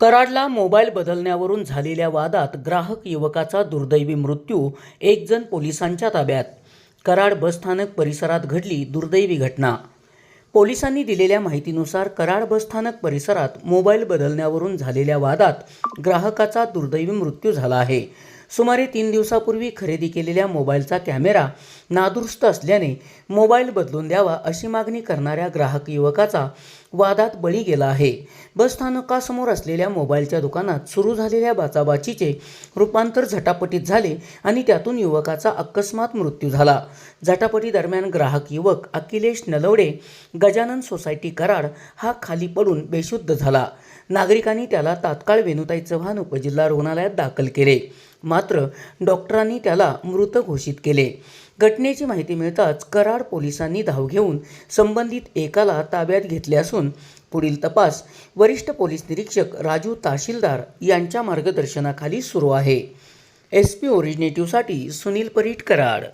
कराडला mobile बदलण्यावरून झालेल्या वादात ग्राहक युवकाचा दुर्दैवी मृत्यू एकजण पोलिसांच्या ताब्यात. कराड बसस्थानक परिसरात घडली दुर्दैवी घटना. पोलिसांनी दिलेल्या माहितीनुसार कराड बसस्थानक परिसरात मोबाईल बदलण्यावरून झालेल्या वादात ग्राहकाचा दुर्दैवी मृत्यू झाला आहे. सुमारे तीन दिवसापूर्वी खरेदी केलेल्या मोबाईलचा कॅमेरा नादुरुस्त असल्याने मोबाईल बदलून द्यावा अशी मागणी करणाऱ्या ग्राहक युवकाचा वादात बळी गेला आहे. बसस्थानकासमोर असलेल्या मोबाईलच्या दुकानात सुरू झालेल्या बाचाबाचीचे रूपांतर झटापटीत झाले आणि त्यातून युवकाचा अकस्मात मृत्यू झाला. झटापटी दरम्यान ग्राहक युवक अखिलेश नलवडे गजानन सोसायटी कराड हा खाली पडून बेशुद्ध झाला. नागरिकांनी त्याला तात्काळ वेणुताई चव्हाण उपजिल्हा रुग्णालयात दाखल केले. मात्र डॉक्टरांनी त्याला मृत घोषित केले. घटनेची माहिती मिळताच कराड पोलिसांनी धाव घेऊन संबंधित एकाला ताब्यात घेतले असून पुढील तपास वरिष्ठ पोलीस निरीक्षक राजू तहसीलदार यांच्या मार्गदर्शनाखाली सुरू आहे. एस पी ओरिजिनेटिव्हसाठी सुनील परीट कराड.